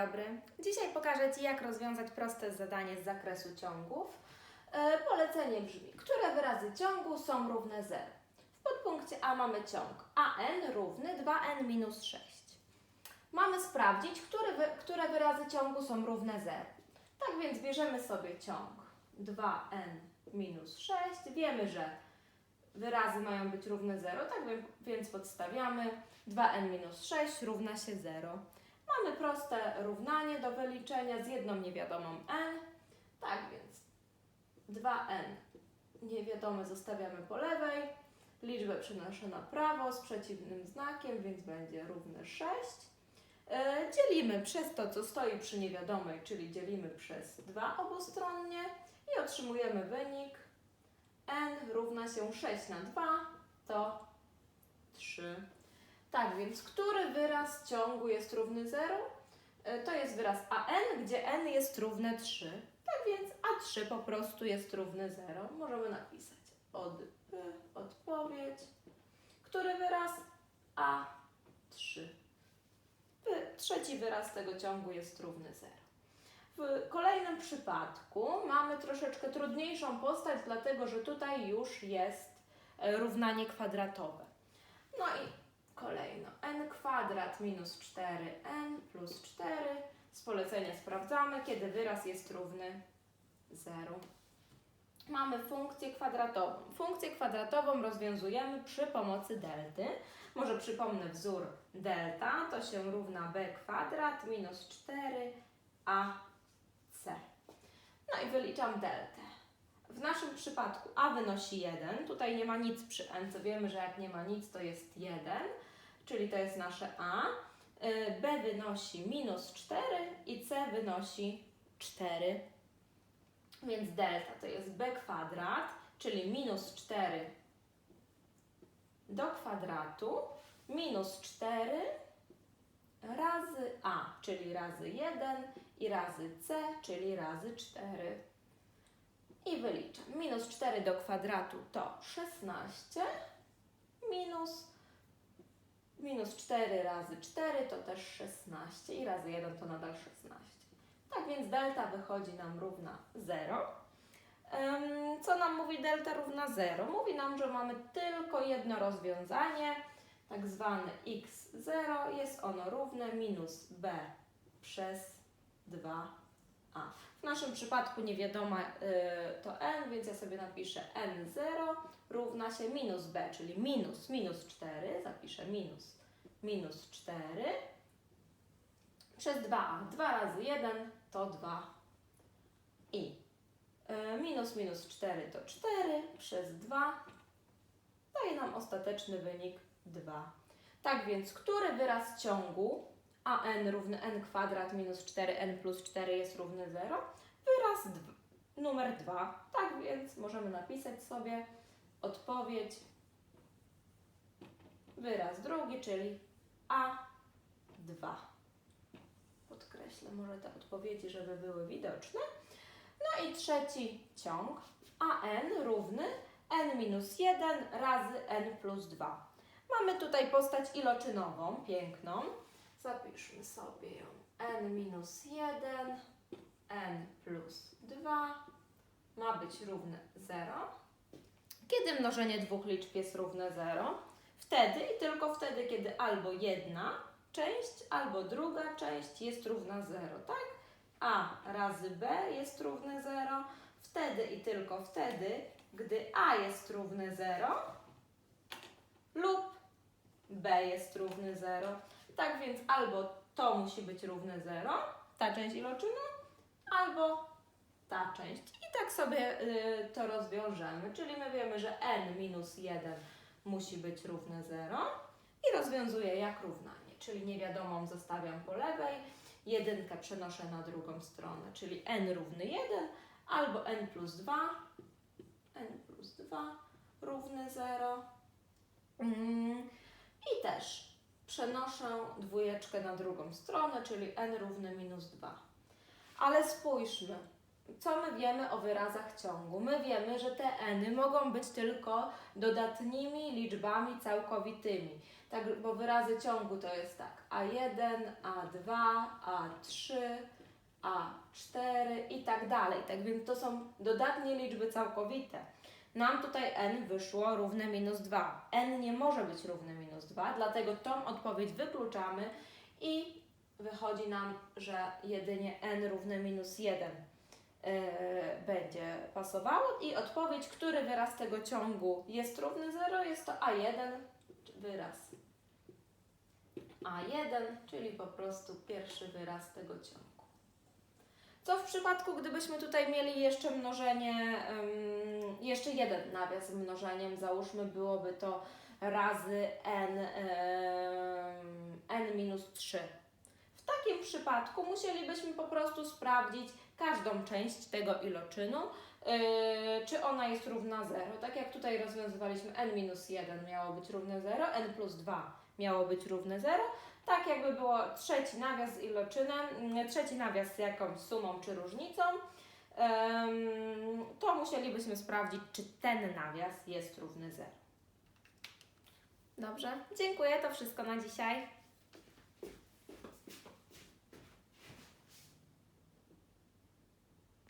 dobry. Dzisiaj pokażę Ci, jak rozwiązać proste zadanie z zakresu ciągów. E, polecenie brzmi, które wyrazy ciągu są równe 0? W podpunkcie A mamy ciąg an równy 2n minus 6. Mamy sprawdzić, które, wy, które wyrazy ciągu są równe 0. Tak więc bierzemy sobie ciąg 2n minus 6. Wiemy, że wyrazy mają być równe 0, tak więc podstawiamy 2n minus 6 równa się 0. Mamy proste równanie do wyliczenia z jedną niewiadomą n. Tak więc 2n niewiadome zostawiamy po lewej. Liczbę przenoszę na prawo z przeciwnym znakiem, więc będzie równe 6. E, dzielimy przez to, co stoi przy niewiadomej, czyli dzielimy przez 2 obustronnie i otrzymujemy wynik n równa się 6 na 2 to 3. Tak więc, który wyraz ciągu jest równy 0? E, To jest wyraz an, gdzie n jest równe 3. Tak więc a3 po prostu jest równy 0. Możemy napisać od P, odpowiedź. Który wyraz? A3. P, trzeci wyraz tego ciągu jest równy 0. W kolejnym przypadku mamy troszeczkę trudniejszą postać, dlatego że tutaj już jest e, równanie kwadratowe. No i kolejno n kwadrat minus 4n plus 4. Z polecenia sprawdzamy, kiedy wyraz jest równy 0. Mamy funkcję kwadratową. Funkcję kwadratową rozwiązujemy przy pomocy delty. Może przypomnę wzór delta, to się równa b kwadrat minus 4ac. No i wyliczam deltę. W naszym przypadku a wynosi 1, tutaj nie ma nic przy n, co wiemy, że jak nie ma nic, to jest 1, czyli to jest nasze a. Y, b wynosi minus 4 i c wynosi 4. Więc delta to jest b kwadrat, czyli minus 4 do kwadratu, minus 4 razy a, czyli razy 1 i razy c, czyli razy 4. I wyliczam. Minus 4 do kwadratu to 16, minus, minus 4 razy 4 to też 16 i razy 1 to nadal 16. Tak więc delta wychodzi nam równa 0. Ym, Co nam mówi delta równa 0? Mówi nam, że mamy tylko jedno rozwiązanie, tak zwane x0. Jest ono równe minus b przez 2a. W naszym przypadku niewiadoma y, to n, więc ja sobie napiszę n0 równa się minus b, czyli minus minus 4. Zapiszę minus minus 4 przez 2a. 2 razy 1 to 2 i y, minus minus 4 to 4 przez 2 daje nam ostateczny wynik 2. Tak więc, który wyraz ciągu a n równy n kwadrat minus 4n plus 4 jest równy 0? Wyraz numer 2. Tak więc możemy napisać sobie odpowiedź wyraz drugi, czyli a2. Podkreślę może te odpowiedzi, żeby były widoczne. No i trzeci ciąg an równy n minus 1 razy n plus 2. Mamy tutaj postać iloczynową, piękną. Zapiszmy sobie ją n minus 1, n plus 2 ma być równe 0. Kiedy mnożenie dwóch liczb jest równe 0? Wtedy i tylko wtedy, kiedy albo jedna część, albo druga część jest równa 0, tak? a razy b jest równe 0. Wtedy i tylko wtedy, gdy a jest równe 0 lub b jest równy 0. Tak więc albo to musi być równe 0, ta część iloczynu, albo ta część. I tak sobie y, to rozwiążemy. Czyli my wiemy, że n minus 1 musi być równe 0 i rozwiązuję jak równanie. Czyli niewiadomą zostawiam po lewej, jedynkę przenoszę na drugą stronę, czyli n równy 1 albo n plus 2, n plus 2 równy 0. Mm, I też przenoszę dwójeczkę na drugą stronę, czyli n równy minus 2. Ale spójrzmy, co my wiemy o wyrazach ciągu? My wiemy, że te n mogą być tylko dodatnimi liczbami całkowitymi. Tak, bo wyrazy ciągu to jest tak a1, a2, a3, a4 i tak dalej. Tak więc to są dodatnie liczby całkowite. Nam tutaj n wyszło równe minus 2. n nie może być równe minus 2, dlatego tą odpowiedź wykluczamy i wychodzi nam, że jedynie n równe minus 1 e, będzie pasowało i odpowiedź, który wyraz tego ciągu jest równy 0, jest to a1 wyraz. a1, czyli po prostu pierwszy wyraz tego ciągu. Co w przypadku, gdybyśmy tutaj mieli jeszcze mnożenie, jeszcze jeden nawias mnożeniem, załóżmy byłoby to razy n, n minus 3. W takim przypadku musielibyśmy po prostu sprawdzić każdą część tego iloczynu, yy, czy ona jest równa 0. Tak jak tutaj rozwiązywaliśmy n minus 1 miało być równe 0, n plus 2 miało być równe 0, tak jakby było trzeci nawias z iloczynem, mm, trzeci nawias z jakąś sumą czy różnicą, to musielibyśmy sprawdzić, czy ten nawias jest równy 0. Dobrze, dziękuję, to wszystko na dzisiaj.